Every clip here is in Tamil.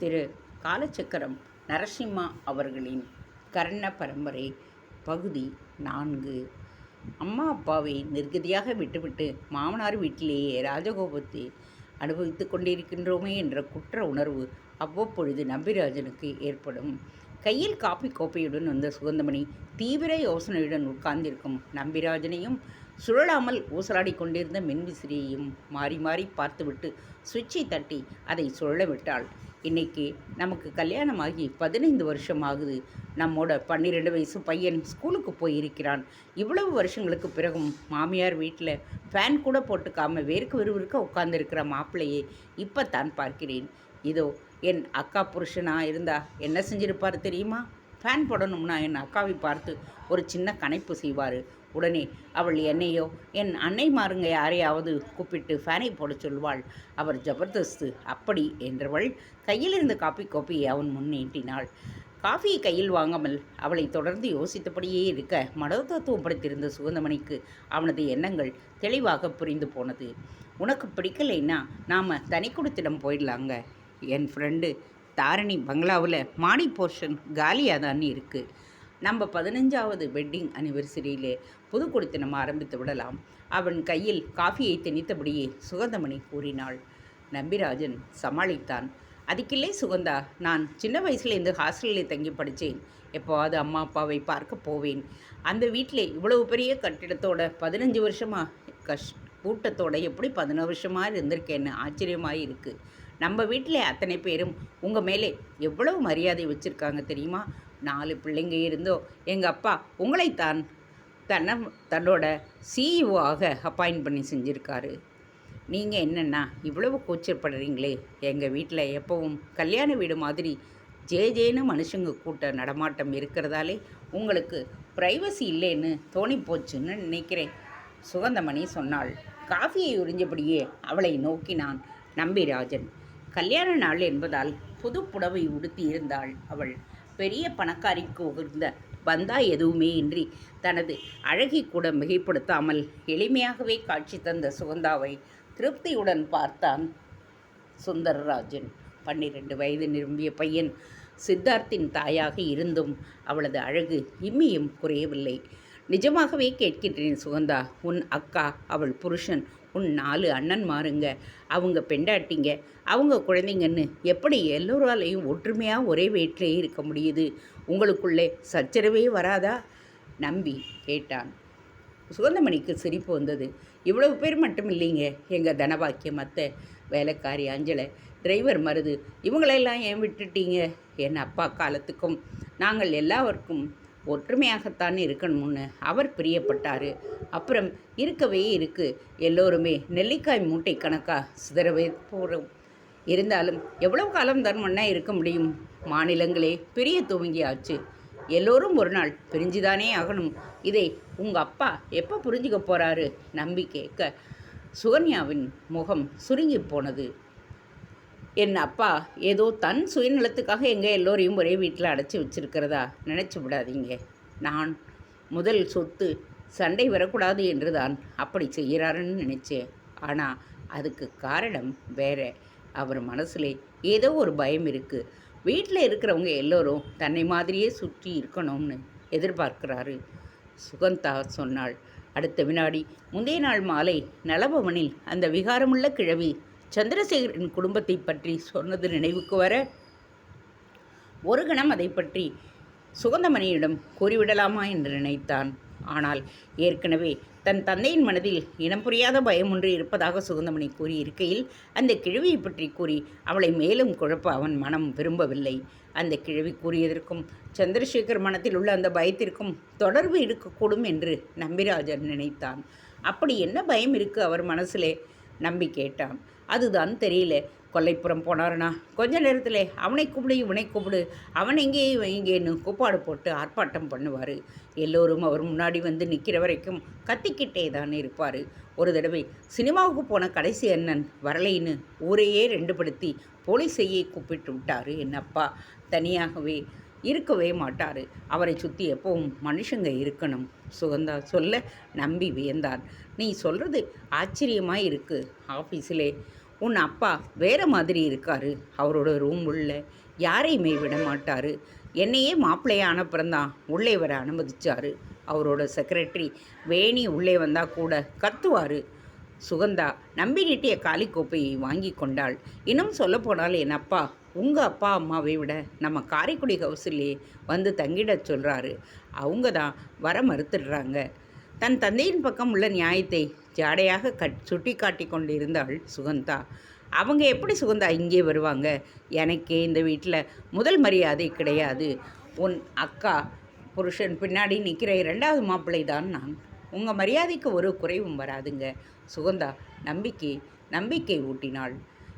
திரு காலச்சக்கரம் நரசிம்மா அவர்களின் கர்ண பரம்பரை பகுதி நான்கு. அம்மா அப்பாவை நிர்கதியாக விட்டுவிட்டு மாமனார் வீட்டிலேயே ராஜகோபத்தை அனுபவித்துக் கொண்டிருக்கின்றோமே என்ற குற்ற உணர்வு அவ்வப்பொழுது நம்பிராஜனுக்கு ஏற்படும். கையில் காப்பி கோப்பையுடன் வந்த சுகந்தமணி தீவிர யோசனையுடன் உட்கார்ந்திருக்கும் நம்பிராஜனையும் சுழலாமல் ஊசலாடி கொண்டிருந்த மின்விசிறியையும் மாறி மாறி பார்த்துவிட்டு சுவிட்சை தட்டி அதை சுழல விட்டாள். இன்னைக்கு நமக்கு கல்யாணமாகி பதினைந்து வருஷம் ஆகுது நம்மோட பன்னிரெண்டு வயசு பையன் ஸ்கூலுக்கு போயிருக்கிறான். இவ்வளவு வருஷங்களுக்கு பிறகும் மாமியார் வீட்டில் ஃபேன் கூட போட்டுக்காம வேர்க்கு விறுவிறுக்க உட்கார்ந்துருக்கிற மாப்பிள்ளையே இப்போ தான் பார்க்கிறேன். இதோ என் அக்கா புருஷனாக இருந்தா என்ன செஞ்சிருப்பார் தெரியுமா? ஃபேன் போடணும்னா என் அக்காவை பார்த்து ஒரு சின்ன கணைப்பு செய்வார். உடனே அவள் என்னையோ என் அன்னைமாருங்க யாரையாவது கூப்பிட்டு ஃபேனை போட சொல்வாள். அவர் ஜபர்தஸ்து அப்படி என்றவள் கையில் இருந்த காப்பி கோப்பையை அவன் முன் நீட்டினாள். காஃபியை கையில் வாங்காமல் அவளை தொடர்ந்து யோசித்தபடியே இருக்க மனோதத்துவம் படுத்தியிருந்த சுகந்தமணிக்கு அவனது எண்ணங்கள் தெளிவாக புரிந்து போனது. உனக்கு பிடிக்கலைன்னா நாம் தனிக்குடத்திடம் போயிடலாங்க. என் ஃப்ரெண்டு தாரணி பங்களாவில் மாடி போர்ஷன் காலியாக தான் இருக்குது நம்ம பதினஞ்சாவது வெட்டிங் அனிவர்சரியிலே புது கொடுத்தனம் ஆரம்பித்து விடலாம். அவன் கையில் காஃபியை திணித்தபடியே சுகந்தமணி கூறினாள். நம்பிராஜன் சமாளித்தான். அதுக்கில்லை சுகந்தா நான் சின்ன வயசுலேருந்து ஹாஸ்டலில் தங்கி படித்தேன். எப்போவாவது அம்மா அப்பாவை பார்க்க போவேன். அந்த வீட்டில் இவ்வளவு பெரிய கட்டிடத்தோட பதினஞ்சு வருஷமாக கஷ் கூட்டத்தோட எப்படி பதினோரு வருஷமாக இருந்திருக்கேன்னு ஆச்சரியமாக இருக்குது நம்ம வீட்டில் அத்தனை பேரும் உங்கள் மேலே எவ்வளவு மரியாதை வச்சுருக்காங்க தெரியுமா? நாலு பிள்ளைங்க இருந்தோ எங்கள் அப்பா உங்களைத்தான் தன்னை தன்னோட சிஇஓவாக அப்பாயின்ட் பண்ணி செஞ்சுருக்காரு. நீங்கள் என்னென்னா இவ்வளவு கூச்சப்படுறீங்களே. எங்கள் வீட்டில் எப்பவும் கல்யாண வீடு மாதிரி ஜே ஜேன்னு மனுஷங்க கூட்ட நடமாட்டம் இருக்கிறதாலே உங்களுக்கு ப்ரைவசி இல்லைன்னு தோணி போச்சுன்னு நினைக்கிறேன். சுகந்தமணி சொன்னாள். காஃபியை உறிஞ்சபடியே அவளை நோக்கினான் நம்பிராஜன். கல்யாண நாள் என்பதால் புது புடவை உடுத்தி இருந்தாள் அவள். பெரிய பணக்காரிக்கு உகர்ந்த பந்தா எதுவுமே இன்றி தனது அழகை கூட மிகைப்படுத்தாமல் எளிமையாகவே காட்சி தந்த சுகந்தாவை திருப்தியுடன் பார்த்தான் சுந்தரராஜன். பன்னிரண்டு வயது நிரம்பிய பையன் சித்தார்த்தின் தாயாக இருந்தும் அவளது அழகு இம்மியும் குறையவில்லை. நிஜமாகவே கேட்கின்றேன் சுகந்தா உன் அக்கா அவள் புருஷன் உன் நாலு அண்ணன் மாறுங்க. அவங்க பெண்டாட்டிங்க அவங்க குழந்தைங்கன்னு எப்படி எல்லோராலையும் ஒற்றுமையாக ஒரே வீட்டிலே இருக்க முடியுது? உங்களுக்குள்ளே சச்சரவே வராதா? நம்பி கேட்டான். சுகந்தமணிக்கு சிரிப்பு வந்தது. இவ்வளவு பேர் மட்டும் இல்லைங்க. எங்கள் தனபாக்கியம் அத்தை வேலைக்காரி அஞ்சலை டிரைவர் மருது இவங்களெல்லாம் ஏன் விட்டுட்டீங்க? என் அப்பா காலத்துக்கும் நாங்கள் எல்லாருக்கும் ஒற்றுமையாகத்தான் இருக்கணும்னு அவர் பிரியப்பட்டார். அப்புறம் இருக்கவே இருக்கு. எல்லோருமே நெல்லிக்காய் மூட்டை கணக்காக சிதறவே போகிறோம் இருந்தாலும் எவ்வளவு காலம் தான் ஒன்றா இருக்க முடியும்? மாநிலங்களே பிரிய துவங்கியாச்சு. எல்லோரும் ஒரு நாள் பிரிஞ்சுதானே ஆகணும். இதை உங்கள் அப்பா எப்போ புரிஞ்சுக்க போகிறாரு நம்பி கேட்க சுகன்யாவின் முகம் சுருங்கி போனது. என் அப்பா ஏதோ தன் சுயநலத்துக்காக எங்கள் எல்லோரையும் ஒரே வீட்டில் அடைச்சி வச்சிருக்கிறதா? நினச்சி விடாதீங்க. நான் முதல் சொத்து சண்டை வரக்கூடாது என்று தான் அப்படி செய்கிறாருன்னு நினச்சேன். ஆனால் அதுக்கு காரணம் வேற. அவர் மனசில் ஏதோ ஒரு பயம் இருக்குது வீட்டில் இருக்கிறவங்க எல்லோரும் தன்னை மாதிரியே சுற்றி இருக்கணும்னு எதிர்பார்க்கிறாரு. சுகந்தா சொன்னாள் அடுத்த வினாடி முந்தைய நாள் மாலை நலபவனில் அந்த விகாரமுள்ள கிழவி சந்திரசேகரின் குடும்பத்தை பற்றி சொன்னது நினைவுக்கு வர ஒரு கணம் அதை பற்றி சுகந்தமணியிடம் கூறிவிடலாமா என்று நினைத்தான். ஆனால் ஏற்கனவே தன் தந்தையின் மனதில் இனம் புரியாத பயம் ஒன்று இருப்பதாக சுகந்தமணி கூறியிருக்கையில் அந்த கிழவியை பற்றி கூறி அவளை மேலும் குழப்ப அவன் மனம் விரும்பவில்லை. அந்த கிழவி கூறியதற்கும் சந்திரசேகர் மனத்தில் உள்ள அந்த பயத்திற்கும் தொடர்பு இருக்கக்கூடும் என்று நம்பிராஜன் நினைத்தான். அப்படி என்ன பயம் இருக்கு? அவர் மனசிலே நம்பி கேட்டான். அதுதான் தெரியல. கொல்லைப்புறம் போனாருனா கொஞ்ச நேரத்தில் அவனை கூப்பிடு இவனை கூப்பிடு. அவன் எங்கே இவன் இங்கேன்னு கூப்பாடு போட்டு ஆர்ப்பாட்டம் பண்ணுவார். எல்லோரும் அவர் முன்னாடி வந்து நிற்கிற வரைக்கும் கத்திக்கிட்டே தான் இருப்பார். ஒரு தடவை சினிமாவுக்கு போன கடைசி அண்ணன் வரலைன்னு ஊரையே ரெண்டு படுத்தி போலீஸையே கூப்பிட்டு விட்டார் என்னப்பா. தனியாகவே இருக்கவே மாட்டார். அவரை சுற்றி எப்பவும் மனுஷங்க இருக்கணும். சுகந்தா சொல்ல நம்பி வியந்தான். நீ சொல்கிறது ஆச்சரியமாக இருக்குது ஆஃபீஸிலே உன் அப்பா வேற மாதிரி இருக்கார். அவரோட ரூம் உள்ள யாரையுமே விட மாட்டார். என்னையே மாப்பிள்ளைய அனுப்புறந்தான் உள்ளே வர அனுமதிச்சார். அவரோட செக்ரட்டரி வேணி உள்ளே வந்தால் கூட கத்துவார். சுகந்தா நம்பி நீட்டிய காலி கோப்பையை வாங்கி கொண்டாள். இன்னும் சொல்லப்போனால் என் அப்பா உங்கள் அப்பா அம்மாவை விட நம்ம காரைக்குடி ஹவுஸ்லேயே வந்து தங்கிடச் சொல்கிறாரு அவங்க தான் வர மறுத்துடுறாங்க. தன் தந்தையின் பக்கம் உள்ள நியாயத்தை ஜாடையாக கட் சுட்டி காட்டி கொண்டிருந்தாள் சுகந்தா. அவங்க எப்படி சுகந்தா இங்கே வருவாங்க? எனக்கே இந்த வீட்டில் முதல் மரியாதை கிடையாது. உன் அக்கா புருஷன் பின்னாடி நிற்கிற இரண்டாவது மாப்பிள்ளை தான் நான். உங்கள் மரியாதைக்கு ஒரு குறைவும் வராதுங்க. சுகந்தா நம்பிக்கை நம்பிக்கை ஊட்டினாள்.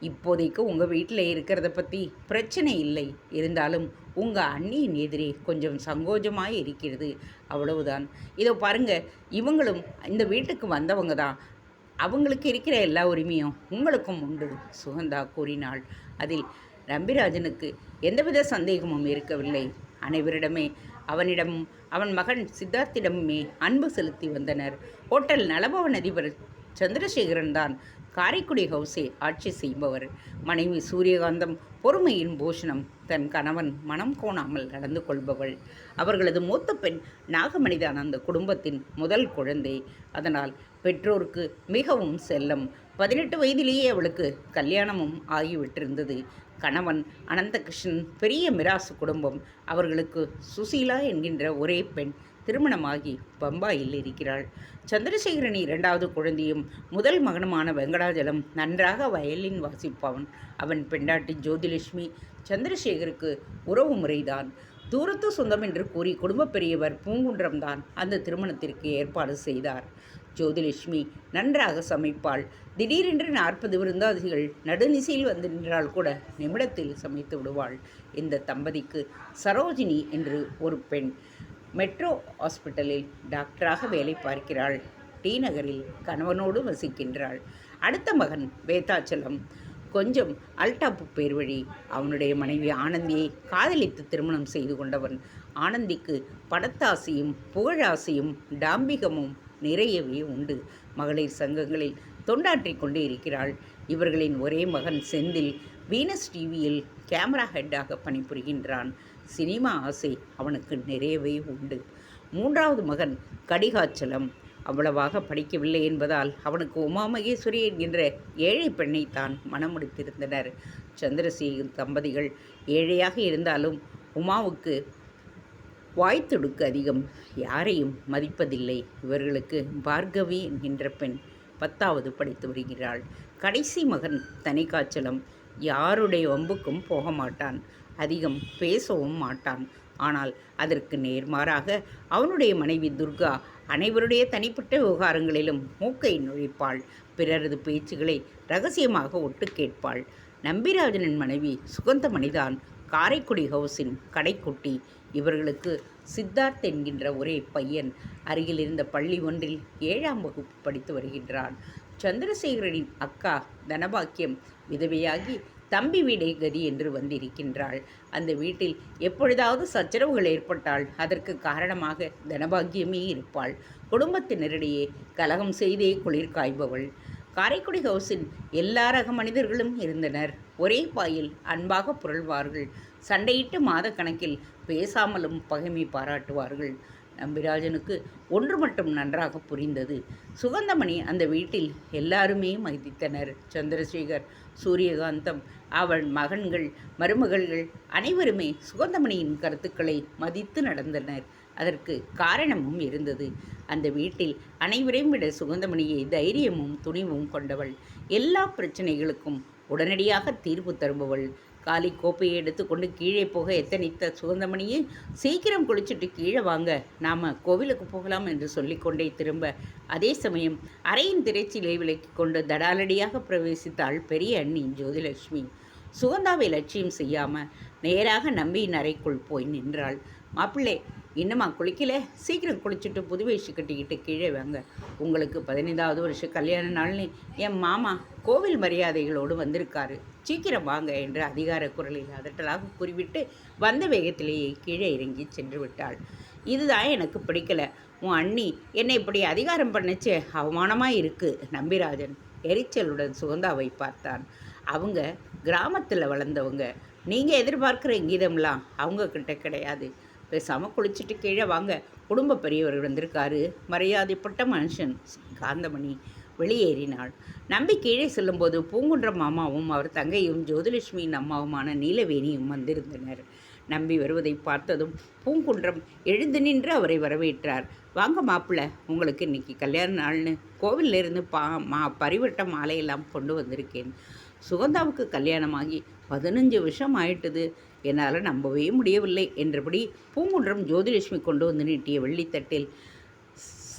இப்போதைக்கு உங்கள் வீட்டில் இருக்கிறத பற்றி பிரச்சனை இல்லை. இருந்தாலும் உங்கள் அண்ணியின் எதிரே கொஞ்சம் சங்கோஜமாக இருக்கிறது. அவ்வளவுதான். இதோ பாருங்கள் இவங்களும் இந்த வீட்டுக்கு வந்தவங்க தான். அவங்களுக்கு இருக்கிற எல்லா உரிமையும் உங்களுக்கும் உண்டு சுகந்தா கூறினாள். அதில் ரம்பிராஜனுக்கு எந்தவித சந்தேகமும் இருக்கவில்லை. அனைவரிடமே அவனிடமும் அவன் மகன் சித்தார்த்திடமுமே அன்பு செலுத்தி வந்தனர். ஹோட்டல் நலபவன் அதிபர் சந்திரசேகரன் தான் காரைக்குடி ஹவுஸை ஆட்சி செய்பவர். மனைவி சூரியகாந்தம் பொறுமையின் பூஷணம் தன் கணவன் மனம் கோணாமல் நடந்து கொள்பவள். அவர்களது மூத்த பெண் நாகமணிதான் அந்த குடும்பத்தின் முதல் குழந்தை. அதனால் பெற்றோருக்கு மிகவும் செல்லம். பதினெட்டு வயதிலேயே அவளுக்கு கல்யாணமும் ஆகிவிட்டிருந்தது. கணவன் அனந்தகிருஷ்ணன் பெரிய மிராசு குடும்பம். அவர்களுக்கு சுசீலா என்கின்ற ஒரே பெண். திருமணமாகி பம்பாயில் இருக்கிறாள். சந்திரசேகரன் இரண்டாவது குழந்தையும் முதல் மகனுமான வெங்கடாஜலம் நன்றாக வயலின் வாசிப்பவன். அவன் பெண்டாட்டி ஜோதிலட்சுமி சந்திரசேகருக்கு உறவு முறைதான். தூரத்து சொந்தம் என்று கூறி குடும்பப் பெரியவர் பூங்குன்றம்தான் அந்த திருமணத்திற்கு ஏற்பாடு செய்தார். ஜோதிலட்சுமி நன்றாக சமைப்பாள். திடீரென்று நாற்பது விருந்தாதிகள் நடுநிசையில் வந்து நின்றால் கூட நிமிடத்தில் சமைத்து விடுவாள். இந்த தம்பதிக்கு சரோஜினி என்று ஒரு பெண். மெட்ரோ ஹாஸ்பிட்டலில் டாக்டராக வேலை பார்க்கிறாள். டி நகரில் கணவனோடு வசிக்கின்றாள். அடுத்த மகன் வேதாச்சலம். கொஞ்சம் அல்டாப்பு பேர் வழி. அவனுடைய மனைவி ஆனந்தியை காதலித்து திருமணம் செய்து கொண்டவன். ஆனந்திக்கு படத்தாசையும் புகழாசையும் டாம்பிகமும் நிறையவே உண்டு. மகளிர் சங்கங்களில் தொண்டாற்றிக் கொண்டே இருக்கிறாள். இவர்களின் ஒரே மகன் செந்தில் வீனஸ் டிவியில் கேமரா ஹெட்டாக பணிபுரிகின்றான். சினிமா ஆசை அவனுக்கு நிறையவே உண்டு. மூன்றாவது மகன் கடிகாச்சலம். அவ்வளவாக படிக்கவில்லை என்பதால் அவனுக்கு உமா மகேஸ்வரி என்கின்ற ஏழை பெண்ணை தான் மணமுடித்திருந்தனர் சந்திரசேகர் தம்பதிகள் ஏழையாக இருந்தாலும் உமாவுக்கு வாய்த்துடுக்கு அதிகம். யாரையும் மதிப்பதில்லை. இவர்களுக்கு பார்கவி என்கின்ற பெண் பத்தாவது படித்து வருகிறாள். கடைசி மகன் தனிக்காய்ச்சலம் யாருடைய வம்புக்கும் போக மாட்டான் அதிகம் பேசவும் மாட்டான். ஆனால் அதற்கு நேர்மாறாக அவனுடைய மனைவி துர்கா அனைவருடைய தனிப்பட்ட விவகாரங்களிலும் மூக்கை நுழைப்பாள். பிறரது பேச்சுகளை ரகசியமாக ஒட்டு கேட்பாள். நம்பிராஜனின் மனைவி சுகந்தமணிதான் காரைக்குடி ஹவுஸின் கடைக்குட்டி. இவர்களுக்கு சித்தார்த் என்கின்ற ஒரே பையன். அருகில் இருந்த பள்ளி ஒன்றில் ஏழாம் வகுப்பு படித்து வருகின்றான். சந்திரசேகரனின் அக்கா தனபாக்கியம் விதவையாகி தம்பி வீடே கதி என்று வந்திருக்கின்றாள். அந்த வீட்டில் எப்பொழுதாவது சச்சரவுகள் ஏற்பட்டால் அதற்கு காரணமாக தனபாகியமே இருப்பாள். குடும்பத்தினரிடையே கலகம் செய்தே குளிர் காய்பவள். காரைக்குடி ஹவுஸின் எல்லா ரக மனிதர்களும் இருந்தனர். ஒரே பாயில் அன்பாக புரள்வார்கள். சண்டையிட்டு மாத கணக்கில் பேசாமலும் பகைமை பாராட்டுவார்கள். நம்பிராஜனுக்கு ஒன்று மட்டும் நன்றாக புரிந்தது. சுகந்தமணி அந்த வீட்டில் எல்லாருமே மதித்தனர். சந்திரசேகர் சூரியகாந்தம் அவள் மகன்கள் மருமகள்கள் அனைவருமே சுகந்தமணியின் கருத்துக்களை மதித்து நடந்தனர். அதற்கு காரணமும் இருந்தது. அந்த வீட்டில் அனைவரையும் விட சுகந்தமணியை தைரியமும் துணிவும் கொண்டவள். எல்லா பிரச்சனைகளுக்கும் உடனடியாக தீர்வு தருபவள் காலி கோப்பையை எடுத்துக்கொண்டு கீழே போக எத்தனித்த சுகந்தமணியே சீக்கிரம் குளிச்சுட்டு கீழே வாங்க. நாம் கோவிலுக்கு போகலாம் என்று சொல்லிக்கொண்டே திரும்ப அதே சமயம் அறையின் திரைச்சிலை விலக்கி கொண்டு தடாலடியாக பிரவேசித்தாள் பெரிய அண்ணி ஜோதிலட்சுமி. சுகந்தாவை லட்சியம் செய்யாமல் நேராக நம்பியின் அறைக்குள் போய் நின்றாள். மாப்பிள்ளை இன்னுமா குளிக்கல? சீக்கிரம் குளிச்சுட்டு புது வேஷி கட்டிக்கிட்டு கீழே வாங்க. உங்களுக்கு பதினைந்தாவது வருஷம் கல்யாண நாள்னு என் மாமா கோவில் மரியாதைகளோடு வந்திருக்காரு. சீக்கிரம் வாங்க என்று அதிகார குரலில் அதட்டலாக கூறிவிட்டு வந்த வேகத்திலேயே கீழே இறங்கி சென்று விட்டாள். இதுதான் எனக்கு பிடிக்கல. உன் அண்ணி என்னை இப்படி அதிகாரம் பண்ணுச்சு. அவமானமாக இருக்குது நம்பிராஜன் எரிச்சலுடன் சுகந்தாவை பார்த்தான். அவங்க கிராமத்தில் வளர்ந்தவங்க. நீங்கள் எதிர்பார்க்குற இங்கீதம்லாம் அவங்கக்கிட்ட கிடையாது. பேசாமல் குளிச்சுட்டு கீழே வாங்க. குடும்ப பெரியவர் வந்திருக்காரு மரியாதைப்பட்ட மனுஷன். காந்தமணி வெளியேறினாள். நம்பி கீழே செல்லும்போது பூங்குன்றம் மாமாவும் அவர் தங்கையும் ஜோதிலட்சுமியின் அம்மாவுமான நீலவேணியும் வந்திருந்தனர். நம்பி வருவதை பார்த்ததும் பூங்குன்றம் எழுந்து நின்று அவரை வரவேற்றார். வாங்க மாப்பிள்ள உங்களுக்கு இன்னைக்கு கல்யாண நாள்னு. கோவிலிருந்து இருந்து பா மா பரிவட்ட மாலையெல்லாம் கொண்டு வந்திருக்கேன். சுகந்தாவுக்கு கல்யாணமாகி பதினஞ்சு வருஷம் ஆயிட்டது. என்னால் நம்பவே முடியவில்லை என்றபடி பூங்குன்றம் ஜோதிலட்சுமி கொண்டு வந்து நீட்டிய வெள்ளித்தட்டில்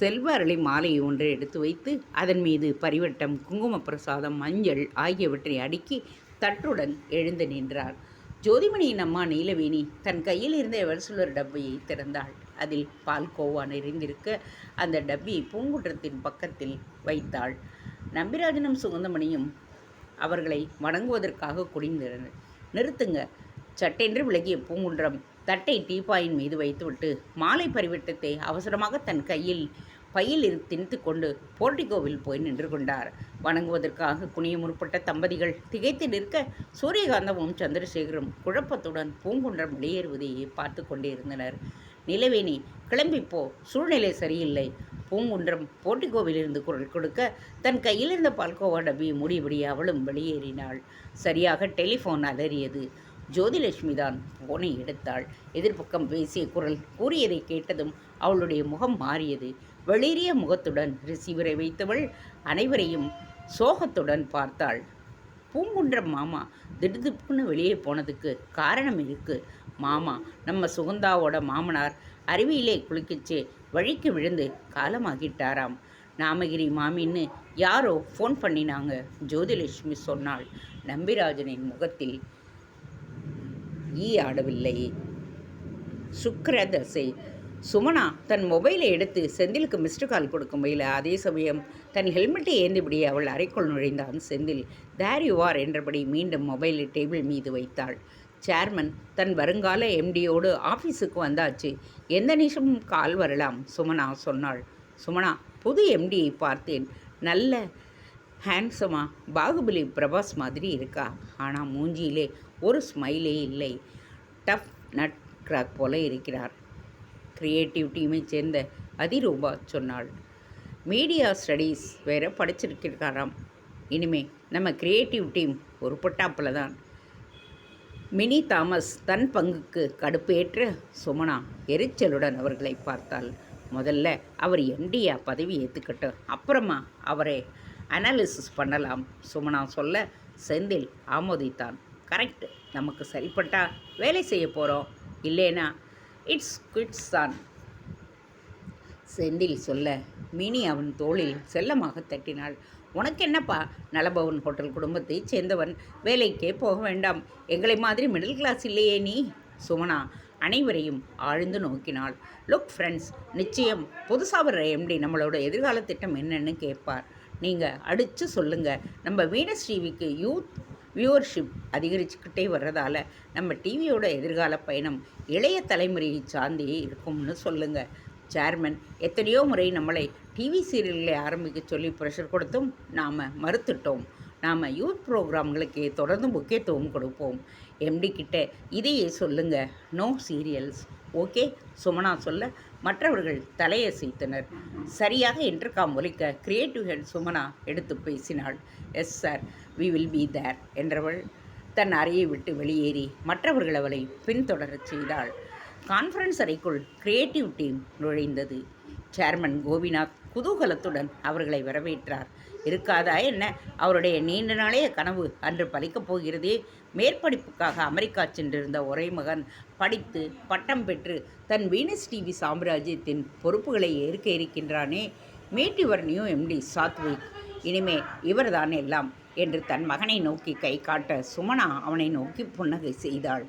செல்வ அரளி மாலை ஒன்றை எடுத்து வைத்து அதன் மீது பரிவட்டம் குங்கும பிரசாதம் மஞ்சள் ஆகியவற்றை அடுக்கி தட்டுடன் எழுந்து நின்றார் ஜோதிமணியின் அம்மா நீலவேணி தன் கையில் இருந்த எவர்சுலர் டப்பையை திறந்தாள். அதில் பால் கோவா நிறைந்திருக்க அந்த டப்பி பூங்குன்றத்தின் பக்கத்தில் வைத்தாள். நம்பிராஜனும் சுகந்தமணியும் அவர்களை வணங்குவதற்காக குடிந்திருந்தனர் நிறுத்துங்க சட்டென்று விலகிய பூங்குன்றம் தட்டை டீப்பாயின் மீது வைத்துவிட்டு மாலை பரிவட்டத்தை அவசரமாக தன் கையில் பையில் இரு திணித்து கொண்டு போர்டிகோவில் போய் நின்று கொண்டார். வணங்குவதற்காக குனிய முற்பட்ட தம்பதிகள் திகைத்து நிற்க சூரியகாந்தமும் சந்திரசேகரும் குழப்பத்துடன் பூங்குன்றம் வெளியேறுவதையே பார்த்து கொண்டிருந்தனர் நிலவேணி கிளம்பிப்போ சூழ்நிலை சரியில்லை பூங்குன்றம் போர்டிகோவிலிருந்து குரல் கொடுக்க தன் கையில் இருந்த பால்கோவா டப்பியை முடிபடி அவளும் வெளியேறினாள். சரியாக டெலிஃபோன் அலறியது. ஜோதிலட்சுமி தான் போனை எடுத்தாள். எதிர்ப்பக்கம் பேசிய குரல் கூறியதை கேட்டதும் அவளுடைய முகம் மாறியது. வெளிரிய முகத்துடன் ரிசீவரை வைத்தவள் அனைவரையும் சோகத்துடன் பார்த்தாள். பூங்குன்றம் மாமா திடுதிப்புன்னு வெளியே போனதுக்கு காரணம் இருக்கு மாமா நம்ம சுகந்தாவோட மாமனார் அருவியிலே குளிக்கிச்சு வழிக்கு விழுந்து காலமாகிட்டாராம். நாமகிரி மாமின்னு யாரோ ஃபோன் பண்ணினாங்க ஜோதிலட்சுமி சொன்னாள். நம்பிராஜனின் முகத்தில் ஈ ஆடவில்லை. சுக்கிரதசை சுமனா தன் மொபைலை எடுத்து செந்திலுக்கு மிஸ்டு கால் கொடுக்கும் வகையில் அதே சமயம் தன் ஹெல்மெட்டை ஏந்திபடி அவள் அறைக்குள் நுழைந்தான். செந்தில் தேர் யூ ஆர் என்றபடி மீண்டும் மொபைலை டேபிள் மீது வைத்தாள். சேர்மன் தன் வருங்கால எம்டியோடு ஆஃபீஸுக்கு வந்தாச்சு. எந்த நிமிஷமும் கால் வரலாம்? சுமனா சொன்னாள். சுமனா புது எம்டியை பார்த்தேன். நல்ல ஹேண்ட்ஸமாக பாகுபலி பிரபாஸ் மாதிரி இருக்கா? ஆனால் மூஞ்சியிலே ஒரு ஸ்மைலே இல்லை. டஃப் நட் கிராக் போல இருக்கிறார். கிரியேட்டிவ் டீமை சேர்ந்த அதிரூபா சொன்னாள். மீடியா ஸ்டடீஸ் வேற படிச்சிருக்கிறாராம். இனிமே நம்ம கிரியேட்டிவ் டீம் ஒரு பொட்டாப்பில் தான். மினி தாமஸ் தன் பங்குக்கு கடுப்பேற்ற சுமனா எரிச்சலுடன் அவர்களை பார்த்தாள். முதல்ல அவர் எம்டியா பதவி ஏற்றுக்கட்டும் அப்புறமா அவரை அனாலிசிஸ் பண்ணலாம். சுமனா சொல்ல செந்தில் ஆமோதித்தான். கரெக்ட். நமக்கு சரிப்பட்டா வேலை செய்ய போகிறோம் இல்லைனா இட்ஸ் குட்ஸ் தான் செந்தில் சொல்ல மினி அவன் தோளில் செல்லமாக தட்டினாள். உனக்கு என்னப்பா? நலபவன் ஹோட்டல் குடும்பத்தைச் சேர்ந்தவன். வேலைக்கே போக வேண்டாம். எங்களை மாதிரி மிடில் கிளாஸ் இல்லையே நீ? சுமனா அனைவரையும் ஆழ்ந்து நோக்கினாள். லுக் ஃப்ரெண்ட்ஸ் நிச்சயம் புதுசாக வர்ற எம்டி நம்மளோட எதிர்கால திட்டம் என்னன்னு கேட்பார். நீங்கள் அடித்து சொல்லுங்கள் நம்ம வீணஸ்ரீவிக்கு யூத் வியூவர்ஷிப் அதிகரிச்சுக்கிட்டே வர்றதால நம்ம டிவியோட எதிர்கால பயணம் இளைய தலைமுறையை சார்ந்தே இருக்கும்னு சொல்லுங்கள் சேர்மன் எத்தனையோ முறை நம்மளை டிவி சீரியல்களை ஆரம்பிக்க சொல்லி ப்ரெஷர் கொடுத்தும் நாம் மறுத்துட்டோம். நாம் யூத் ப்ரோக்ராம்களுக்கு தொடர்ந்து முக்கியத்துவம் கொடுப்போம். எம்டி கிட்ட இதையே சொல்லுங்கள் நோ சீரியல்ஸ் ஓகே சுமனா சொல்ல மற்றவர்கள் தலையசைத்தனர் சரியாக இன்டர்காம் ஒலிக்க கிரியேட்டிவ் ஹெட் சுமனா எடுத்து பேசினாள். Yes sir we will be there என்றவள் தன் அறையை விட்டு வெளியேறி மற்றவர்கள் அவளை பின்தொடரச் செய்தாள். கான்ஃபரன்ஸ் அறைக்குள் கிரியேட்டிவ் டீம் நுழைந்தது. சேர்மன் கோபிநாத் குதூகலத்துடன் அவர்களை வரவேற்றார். இருக்காதா என்ன? அவருடைய நீண்ட நாளைய கனவு அன்று பலிக்கப் போகிறதே. மேற்படிப்புக்காக அமெரிக்கா சென்றிருந்த ஒரே மகன் படித்து பட்டம் பெற்று தன் வீனஸ் டிவி சாம்ராஜ்யத்தின் பொறுப்புகளை ஏற்க இருக்கின்றானே. Meet our new MD Sathvik. இனிமே இவர்தான் எல்லாம் என்று தன் மகனை நோக்கி கை காட்ட சுமனா அவனை நோக்கி புன்னகை செய்தாள்.